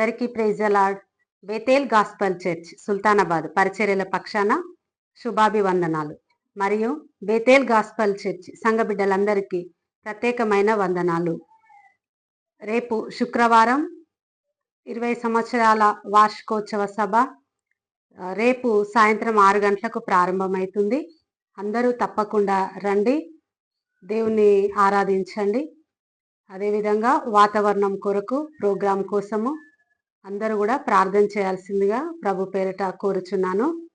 అందరికీ ప్రైజలాడ్ Bethel gospel church Sultanabad పరిచర్యల పక్షాన శుభాభివందనాలు. మరియు బేతేల్ గాస్పల్ చర్చ్ సంఘ బిడ్డలందరికీ ప్రత్యేకమైన వందనాలు. రేపు శుక్రవారం ఇరవై సంవత్సరాల వార్షికోత్సవ సభ రేపు సాయంత్రం ఆరు గంటలకు ప్రారంభమవుతుంది అందరూ తప్పకుండా రండి దేవుని ఆరాధించండి. అదేవిధంగా వాతావరణం కొరకు ప్రోగ్రాం కోసము అందరూ కూడా ప్రార్థన చేయాల్సిందిగా ప్రభు పేరిట కోరుచున్నాను.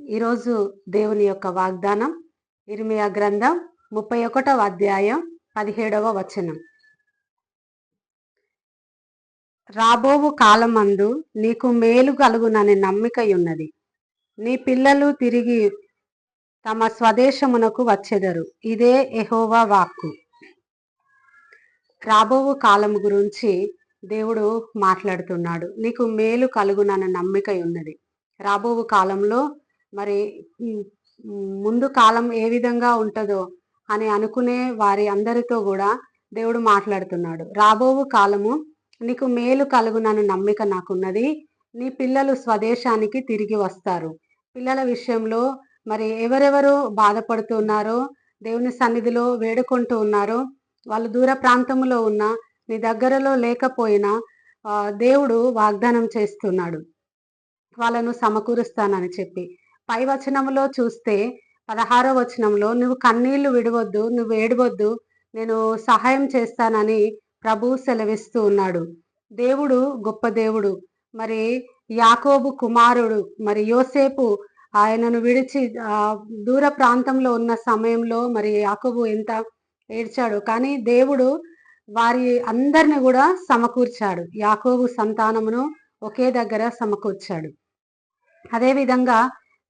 ఈరోజు దేవుని యొక్క వాగ్దానం ఇర్మియా గ్రంథం ముప్పై ఒకటవ అధ్యాయం పదిహేడవ వచనం. రాబోవు కాలమందు నీకు మేలు కలుగునని నమ్మిక ఉన్నది. నీ పిల్లలు తిరిగి తమ స్వదేశమునకు వచ్చెదరు. ఇదే ఎహోవా వాక్కు. రాబోవు కాలం గురించి దేవుడు మాట్లాడుతున్నాడు. నీకు మేలు కలుగునన్న నమ్మిక ఉన్నది. రాబోవు కాలంలో మరి ముందు కాలం ఏ విధంగా ఉంటుందో అని అనుకునే వారి అందరితో కూడా దేవుడు మాట్లాడుతున్నాడు. రాబోవు కాలము నీకు మేలు కలుగునన్న నమ్మిక నాకున్నది. నీ పిల్లలు స్వదేశానికి తిరిగి వస్తారు. పిల్లల విషయంలో మరి ఎవరెవరు బాధపడుతున్నారో దేవుని సన్నిధిలో వేడుకుంటూ ఉన్నారో వాళ్ళు దూర ప్రాంతంలో ఉన్న నీ దగ్గరలో లేకపోయినా దేవుడు వాగ్దానం చేస్తున్నాడు. వాళ్ళను సమకూరుస్తానని చెప్పి. పై వచనంలో చూస్తే పదహారో వచనంలో నువ్వు కన్నీళ్ళు విడవద్దు నువ్వు ఏడవద్దు నేను సహాయం చేస్తానని ప్రభు సెలవిస్తూ ఉన్నాడు. దేవుడు గొప్ప దేవుడు. మరి యాకోబు కుమారుడు మరి యోసేపు ఆయనను విడిచి దూర ప్రాంతంలో ఉన్న సమయంలో మరి యాకోబు ఎంత ఏడ్చాడు. కానీ దేవుడు వారి అందరిని కూడా సమకూర్చాడు. యాకోబు సంతానమును ఒకే దగ్గర సమకూర్చాడు. అదేవిధంగా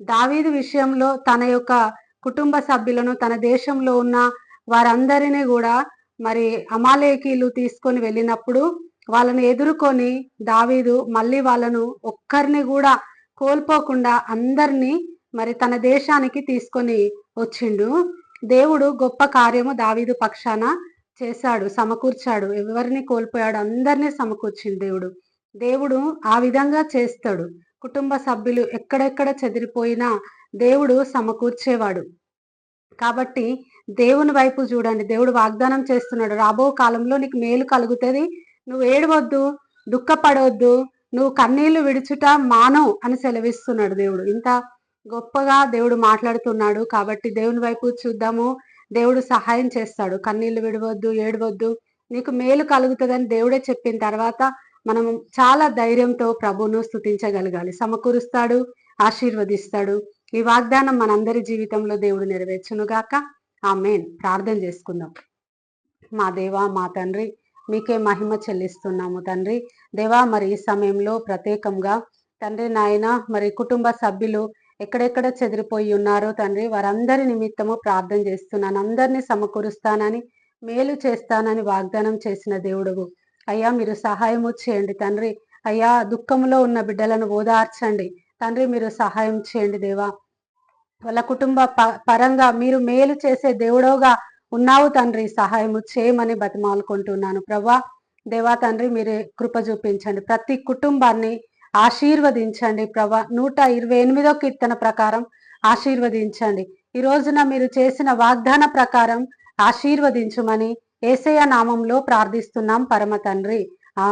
దావీదు విషయంలో తన యొక్క కుటుంబ సభ్యులను తన దేశంలో ఉన్న వారందరినీ కూడా మరి అమాలేకీలు తీసుకొని వెళ్ళినప్పుడు వాళ్ళను ఎదుర్కొని దావీదు మళ్ళీ వాళ్ళను ఒక్కరిని కూడా కోల్పోకుండా అందరినీ మరి తన దేశానికి తీసుకొని వచ్చిండు. దేవుడు గొప్ప కార్యము దావీదు పక్షాన చేశాడు సమకూర్చాడు ఎవరిని కోల్పోయాడు అందరినీ సమకూర్చింది దేవుడు. దేవుడు ఆ విధంగా చేస్తాడు. కుటుంబ సభ్యులు ఎక్కడెక్కడ చెదిరిపోయినా దేవుడు సమకూర్చేవాడు. కాబట్టి దేవుని వైపు చూడండి. దేవుడు వాగ్దానం చేస్తున్నాడు. రాబో కాలంలో నీకు మేలు కలుగుతుంది. నువ్వు ఏడవద్దు దుఃఖపడవద్దు నువ్వు కన్నీళ్ళు విడుచుట మానవు అని సెలవిస్తున్నాడు దేవుడు. ఇంత గొప్పగా దేవుడు మాట్లాడుతున్నాడు. కాబట్టి దేవుని వైపు చూద్దాము. దేవుడు సహాయం చేస్తాడు. కన్నీళ్ళు విడవద్దు ఏడవద్దు. నీకు మేలు కలుగుతుందని దేవుడే చెప్పిన తర్వాత మనం చాలా ధైర్యంతో ప్రభును స్థుతించగలగాలి. సమకూరుస్తాడు ఆశీర్వదిస్తాడు. ఈ వాగ్దానం మనందరి జీవితంలో దేవుడు నెరవేర్చునుగాక. ఆ మెయిన్ ప్రార్థన చేసుకుందాం. మా దేవా మా తండ్రి మీకే మహిమ చెల్లిస్తున్నాము తండ్రి. దేవా మరి ఈ సమయంలో ప్రత్యేకంగా తండ్రి నాయన మరి కుటుంబ సభ్యులు ఎక్కడెక్కడ చెదిరిపోయి ఉన్నారో తండ్రి వారందరి నిమిత్తము ప్రార్థన చేస్తున్నాను. అందరినీ సమకూరుస్తానని మేలు చేస్తానని వాగ్దానం చేసిన దేవుడు అయ్యా మీరు సహాయము చేయండి తండ్రి. అయ్యా దుఃఖంలో ఉన్న బిడ్డలను ఓదార్చండి. తండ్రి మీరు సహాయం చేయండి దేవా. వాళ్ళ కుటుంబ పరంగా మీరు మేలు చేసే దేవుడోగా ఉన్నావు తండ్రి. సహాయము చేయమని బతిమాలుకుంటున్నాను. ప్రభా దేవా తండ్రి మీరు కృప చూపించండి. ప్రతి కుటుంబాన్ని ఆశీర్వదించండి ప్రభా. నూట ఇరవై ఎనిమిదో కీర్తన ప్రకారం ఆశీర్వదించండి. ఈ రోజున మీరు చేసిన వాగ్దాన ప్రకారం ఆశీర్వదించుమని ఏసయ నామంలో ప్రార్థిస్తున్నాం పరమ తండ్రి. ఆ